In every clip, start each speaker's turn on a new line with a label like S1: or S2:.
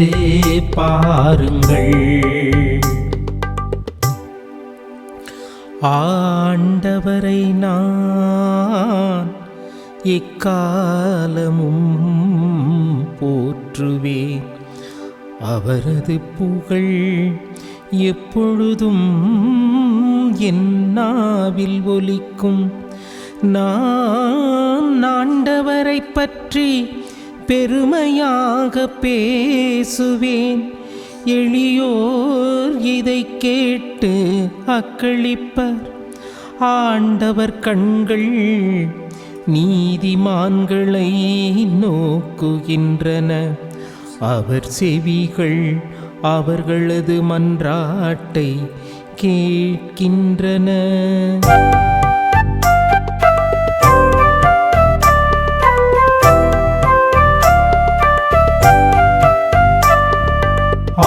S1: சுவைத்து பாருங்கள். ஆண்டவரை நான் எக்காலமும் போற்றுவேன். அவரது புகழ் எப்பொழுதும் என்னாவில் ஒலிக்கும். நான் ஆண்டவரை பற்றி பெருமையாக பேசுவேன். எளியோர் இதை கேட்டு அக்களிப்பர். ஆண்டவர் கண்கள் நீதிமான்களை நோக்குகின்றன. அவர் செவிகள் அவர்களது மன்றாட்டை கேட்கின்றன.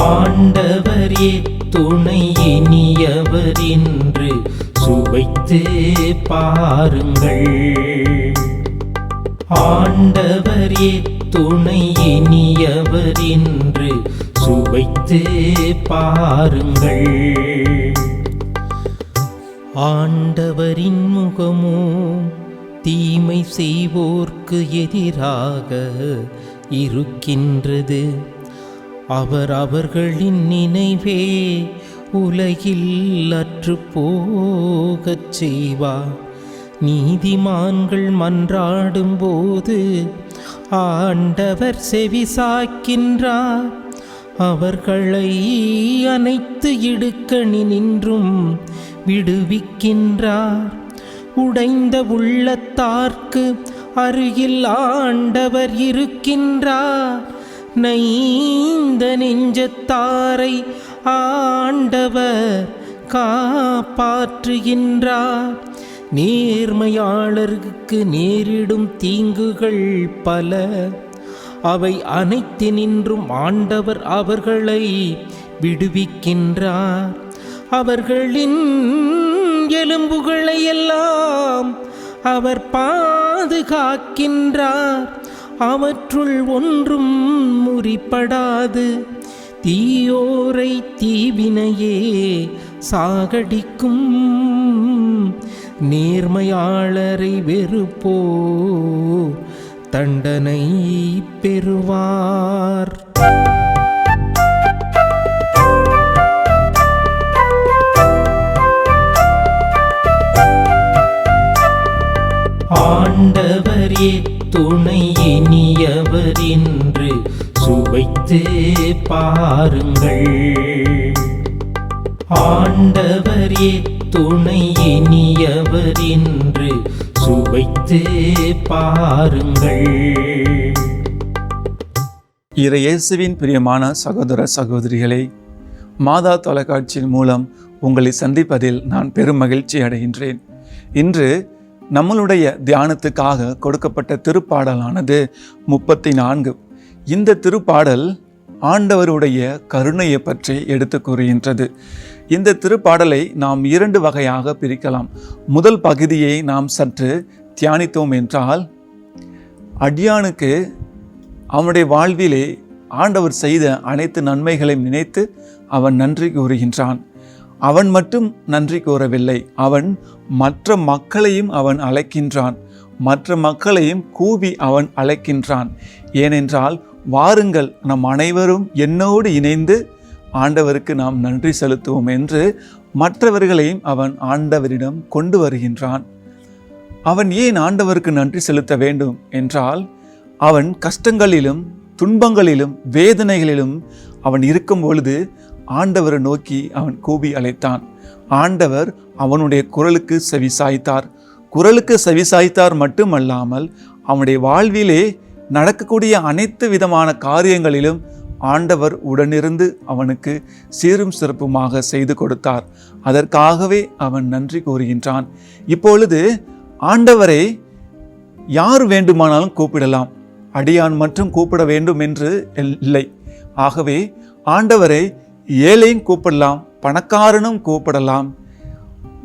S1: ஆண்டவரே துணை இனியவர் என்று சுவைத்து பாருங்கள். ஆண்டவரே துணை இனியவர் என்று சுவைத்து பாருங்கள். ஆண்டவரின் முகமோ தீமை செய்வோர்க்கு எதிராக இருக்கின்றது. அவர் அவர்களின் நினைவே உலகில் அற்று போகச் செய்வார் நீதிமான்கள் மன்றாடும் போது ஆண்டவர் செவிசாக்கின்றார். அவர்களை அனைத்து இடுக்கணி நின்றும் விடுவிக்கின்றார். உடைந்த உள்ளத்தார்க்கு அருகில் ஆண்டவர் இருக்கின்றார். நைந்த நெஞ்சத்தாரை ஆண்டவர் காப்பாற்றுகின்றார். நேர்மையாளருக்கு நேரிடும் தீங்குகள் பல. அவை அனைத்தினின்றும் ஆண்டவர் அவர்களை விடுவிக்கின்றார். அவர்களின் எலும்புகளை எல்லாம் அவர் பாதுகாக்கின்றார். அவற்றுள் ஒன்றும் முறிப்படாது தீயோரை தீவினையே சாகடிக்கும். நேர்மையாளரை வெறுப்போ தண்டனை பெறுவார். ஆண்டவரே துணை இனியவர் என்று சுவைத்து பாருங்கள். ஆண்டவரே துணை இனியவர் என்று சுவைத்து பாருங்கள்.
S2: இறையேசுவின் பிரியமான சகோதர சகோதரிகளை மாதா தொலைக்காட்சியின் மூலம் உங்களை சந்திப்பதில் நான் பெரும் மகிழ்ச்சி அடைகின்றேன். இன்று நம்மளுடைய தியானத்துக்காக கொடுக்கப்பட்ட திருப்பாடலானது முப்பத்தி நான்கு இந்த திருப்பாடல் ஆண்டவருடைய கருணையை பற்றி எடுத்து கூறுகின்றது. இந்த திருப்பாடலை நாம் இரண்டு வகையாக பிரிக்கலாம். முதல் பகுதியை நாம் சற்று தியானித்தோம் என்றால் அடியானுக்கு அவனுடைய வாழ்விலே ஆண்டவர் செய்த அனைத்து நன்மைகளையும் நினைத்து அவன் நன்றி கூறுகின்றான். அவன் மட்டும் நன்றி கூறவில்லை. அவன் மற்ற மக்களையும் அவன் அழைக்கின்றான். மற்ற மக்களையும் கூவி அவன் அழைக்கின்றான். ஏனென்றால் வாருங்கள் நம் அனைவரும் என்னோடு இணைந்து ஆண்டவருக்கு நாம் நன்றி செலுத்துவோம் என்று மற்றவர்களையும் அவன் ஆண்டவரிடம் கொண்டு வருகின்றான். அவன் ஏன் ஆண்டவருக்கு நன்றி செலுத்த வேண்டும் என்றால் அவன் கஷ்டங்களிலும் துன்பங்களிலும் வேதனைகளிலும் அவன் இருக்கும் பொழுது ஆண்டவரை நோக்கி அவன் கூவி அழைத்தான். ஆண்டவர் அவனுடைய குரலுக்கு செவிசாய்த்தார். குரலுக்கு செவிசாய்த்தார் மட்டுமல்லாமல் அவனுடைய வாழ்விலே நடக்கக்கூடிய அனைத்து விதமான காரியங்களிலும் ஆண்டவர் உடனிருந்து அவனுக்கு சீரும் சிறப்புமாக செய்து கொடுத்தார். அதற்காகவே அவன் நன்றி கூறுகின்றான். இப்பொழுது ஆண்டவரை யார் வேண்டுமானாலும் கூப்பிடலாம். அடியான் மட்டும் கூப்பிட வேண்டும் என்று இல்லை. ஆகவே ஆண்டவரை ஏழையும் கூப்பிடலாம் பணக்காரனும் கூப்பிடலாம்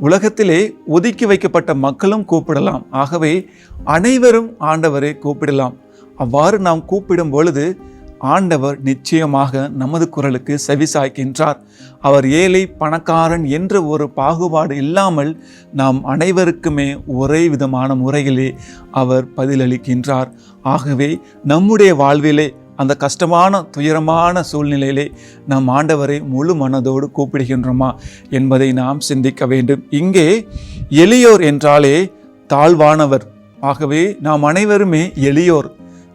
S2: உலகத்திலே ஒதுக்கி வைக்கப்பட்ட மக்களும் கூப்பிடலாம். ஆகவே அனைவரும் ஆண்டவரை கூப்பிடலாம். அவ்வாறு நாம் கூப்பிடும் பொழுது ஆண்டவர் நிச்சயமாக நமது குரலுக்கு செவிசாய்க்கின்றார். அவர் ஏழை பணக்காரன் என்ற ஒரு பாகுபாடு இல்லாமல் நாம் அனைவருக்குமே ஒரே விதமான முறையிலே அவர் பதிலளிக்கின்றார். ஆகவே நம்முடைய வாழ்விலே அந்த கஷ்டமான துயரமான சூழ்நிலையிலே நாம் ஆண்டவரை முழு மனதோடு கூப்பிடுகின்றோமா என்பதை நாம் சிந்திக்க வேண்டும். இங்கே எளியோர் என்றாலே தாழ்வானவர். ஆகவே நாம் அனைவருமே எளியோர்.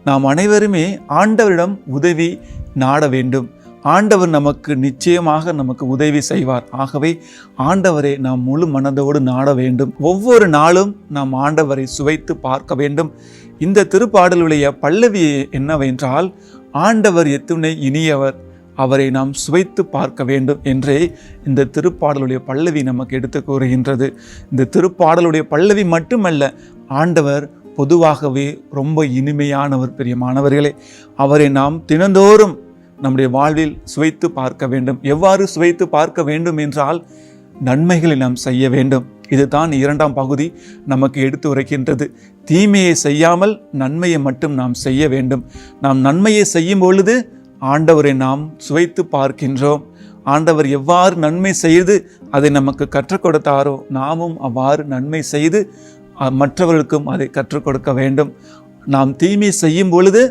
S2: நாம் அனைவருமே ஆண்டவரிடம் உதவி நாட வேண்டும். ஆண்டவர் நமக்கு நிச்சயமாக நமக்கு உதவி செய்வார். ஆகவே ஆண்டவரை நாம் முழு மனதோடு நாட வேண்டும். ஒவ்வொரு நாளும் நாம் ஆண்டவரை சுவைத்து பார்க்க வேண்டும். இந்த திருப்பாடலுடைய பல்லவி என்னவென்றால் ஆண்டவர் எத்துணை இனியவர் அவரை நாம் சுவைத்து பார்க்க வேண்டும் என்றே இந்த திருப்பாடலுடைய பல்லவி நமக்கு எடுத்து கூறுகின்றது. இந்த திருப்பாடலுடைய பல்லவி மட்டுமல்ல ஆண்டவர் பொதுவாகவே ரொம்ப இனிமையானவர் பெரிய மாணவர்களே அவரை நாம் தினந்தோறும் நம்முடைய வாழ்வில் சுவைத்து பார்க்க வேண்டும். எவ்வாறு சுவைத்து பார்க்க வேண்டும் என்றால் நன்மைகளை நாம் செய்ய வேண்டும். இதுதான் இரண்டாம் பகுதி நமக்கு எடுத்து உரைக்கின்றது. தீமையை செய்யாமல் நன்மையை மட்டும் நாம் செய்ய வேண்டும். நாம் நன்மையை செய்யும் பொழுது ஆண்டவரை நாம் சுவைத்து பார்க்கின்றோம். ஆண்டவர் எவ்வாறு நன்மை செய்து அதை நமக்கு கற்றுக் கொடுத்தாரோ நாமும் அவ்வாறு நன்மை செய்து மற்றவர்களுக்கும் அதை கற்றுக் கொடுக்க வேண்டும். நாம் தீமை செய்யும் பொழுது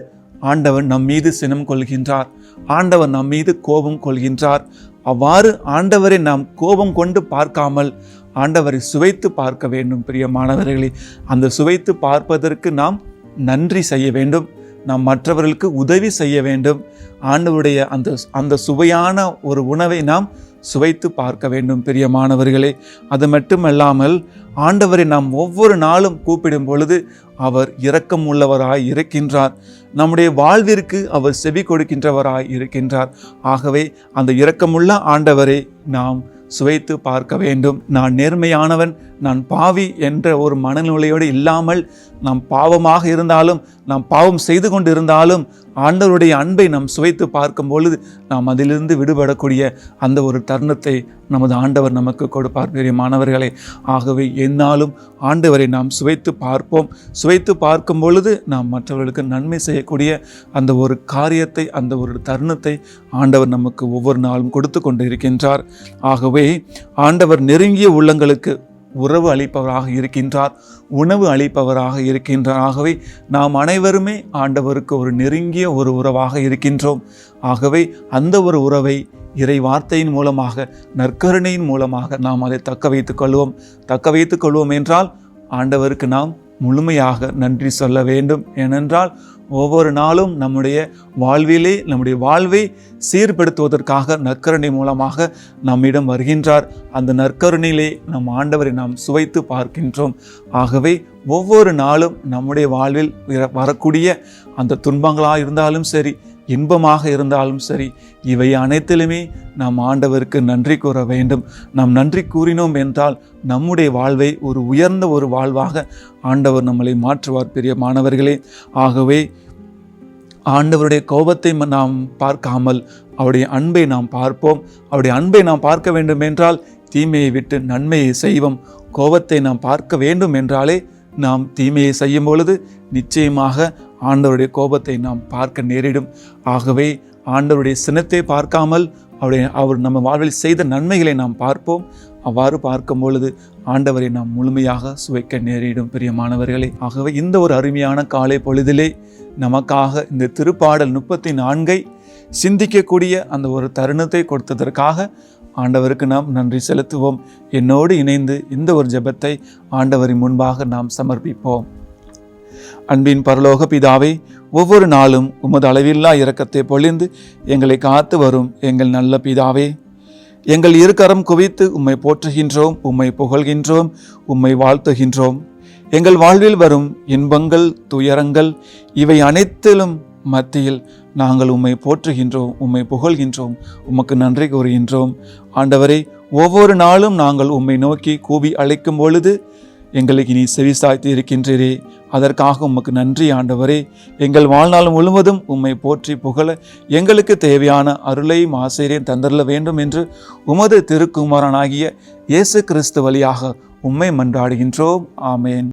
S2: ஆண்டவர் நம் மீது சினம் கொள்கின்றார். ஆண்டவர் நம் மீது கோபம் கொள்கின்றார். அவ்வாறு ஆண்டவரை நாம் கோபம் கொண்டு பார்க்காமல் ஆண்டவரை சுவைத்து பார்க்க வேண்டும் பிரியமானவர்களே. அந்த சுவைத்து பார்ப்பதற்கு நாம் நன்றி செய்ய வேண்டும். நாம் மற்றவர்களுக்கு உதவி செய்ய வேண்டும். ஆண்டவருடைய அந்த அந்த சுவையான ஒரு உணவை நாம் சுவைத்து பார்க்க வேண்டும் பிரியமானவர்களே அது மட்டுமல்லாமல் ஆண்டவரை நாம் ஒவ்வொரு நாளும் கூப்பிடும் பொழுது அவர் இரக்கம் உள்ளவராய் இருக்கின்றார். நம்முடைய வாழ்விற்கு அவர் செவி கொடுக்கின்றவராய் இருக்கின்றார். ஆகவே அந்த இரக்கமுள்ள ஆண்டவரை நாம் சுவைத்து பார்க்க வேண்டும். நான் நேர்மையானவன் நான் பாவி என்ற ஒரு மனநிலையோடு இல்லாமல் நாம் பாவமாக இருந்தாலும் நாம் பாவம் செய்து கொண்டு இருந்தாலும் ஆண்டவருடைய அன்பை நாம் சுவைத்து பார்க்கும் பொழுது நாம் அதிலிருந்து விடுபடக்கூடிய அந்த ஒரு தருணத்தை நமது ஆண்டவர் நமக்கு கொடுப்பார். பெரிய மாணவர்களே ஆகவே என்னாலும் ஆண்டவரை நாம் சுவைத்து பார்ப்போம். சுவைத்து பார்க்கும் பொழுது நாம் மற்றவர்களுக்கு நன்மை செய்யக்கூடிய அந்த ஒரு காரியத்தை அந்த ஒரு தருணத்தை ஆண்டவர் நமக்கு ஒவ்வொரு நாளும் கொடுத்து கொண்டு இருக்கின்றார் ஆகவே ஆண்டவர் நெருங்கிய உள்ளங்களுக்கு உறவு அளிப்பவராக இருக்கின்றார் உணவு அளிப்பவராக இருக்கின்றார். ஆகவே நாம் அனைவருமே ஆண்டவருக்கு ஒரு நெருங்கிய ஒரு உறவாக இருக்கின்றோம். ஆகவே அந்த ஒரு உறவை இறை வார்த்தையின் மூலமாக நற்கருணையின் மூலமாக நாம் அதை தக்க வைத்துக் கொள்வோம். தக்க வைத்துக் கொள்வோம் என்றால் ஆண்டவருக்கு நாம் முழுமையாக நன்றி சொல்ல வேண்டும். ஏனென்றால் ஒவ்வொரு நாளும் நம்முடைய வாழ்விலே நம்முடைய வாழ்வை சீர்படுத்துவதற்காக நற்கருணை மூலமாக நம்மிடம் வருகின்றார். அந்த நற்கருணையிலே நம் ஆண்டவரை நாம் சுவைத்து பார்க்கின்றோம். ஆகவே ஒவ்வொரு நாளும் நம்முடைய வாழ்வில் வரக்கூடிய அந்த துன்பங்களாக இருந்தாலும் சரி இன்பமாக இருந்தாலும் சரி இவை அனைத்திலுமே நாம் ஆண்டவருக்கு நன்றி கூற வேண்டும். நாம் நன்றி கூறினோம் என்றால் நம்முடைய வாழ்வை ஒரு உயர்ந்த ஒரு வாழ்வாக ஆண்டவர் நம்மளை மாற்றுவார் பெரிய மாணவர்களே ஆகவே ஆண்டவருடைய கோபத்தை நாம் பார்க்காமல் அவருடைய அன்பை நாம் பார்ப்போம். அவருடைய அன்பை நாம் பார்க்க வேண்டும் என்றால் தீமையை விட்டு நன்மையை செய்வோம். கோபத்தை நாம் பார்க்க வேண்டும் என்றாலே நாம் தீமையை செய்யும் பொழுது நிச்சயமாக ஆண்டவருடைய கோபத்தை நாம் பார்க்க நேரிடும். ஆகவே ஆண்டவருடைய சினத்தை பார்க்காமல் அவருடைய அவர் நம்ம வாழ்வில் செய்த நன்மைகளை நாம் பார்ப்போம். அவ்வாறு பார்க்கும் பொழுது ஆண்டவரை நாம் முழுமையாக சுவைக்க நேரிடும் பிரியமானவர்களே. ஆகவே இந்த ஒரு அருமையான காலை பொழுதிலே நமக்காக இந்த திருப்பாடல் முப்பத்தி நான்கை சிந்திக்கக்கூடிய அந்த ஒரு தருணத்தை கொடுத்ததற்காக ஆண்டவருக்கு நாம் நன்றி செலுத்துவோம். என்னோடு இணைந்து இந்த ஒரு ஜெபத்தை ஆண்டவரின் முன்பாக நாம் சமர்ப்பிப்போம். அன்பின் பரலோக பிதாவை ஒவ்வொரு நாளும் உமது அளவில்லா இரக்கத்தை பொழிந்து எங்களை காத்து வரும் எங்கள் நல்ல பிதாவே எங்கள் இருக்கரம் குவித்து உம்மை போற்றுகின்றோம் உம்மை புகழ்கின்றோம் உம்மை வாழ்த்துகின்றோம். எங்கள் வாழ்வில் வரும் இன்பங்கள் துயரங்கள் இவை அனைத்திலும் மத்தியில் நாங்கள் உம்மை போற்றுகின்றோம் உம்மை புகழ்கின்றோம் உமக்கு நன்றி கூறுகின்றோம். ஆண்டவரே ஒவ்வொரு நாளும் நாங்கள் உம்மை நோக்கி கூவி அழைக்கும் பொழுது எங்களுக்கு நீ செவிசாய்த்து இருக்கின்றீரே. அதற்காக உமக்கு நன்றி ஆண்டவரே. எங்கள் வாழ்நாள் முழுவதும் உம்மை போற்றி புகழ எங்களுக்கு தேவையான அருளையும் ஆசிரியரையும் தந்தரல வேண்டும் என்று உமது திருக்குமாரனாகிய இயேசு கிறிஸ்து வழியாக உம்மை மன்றாடுகின்றோம். ஆமேன்.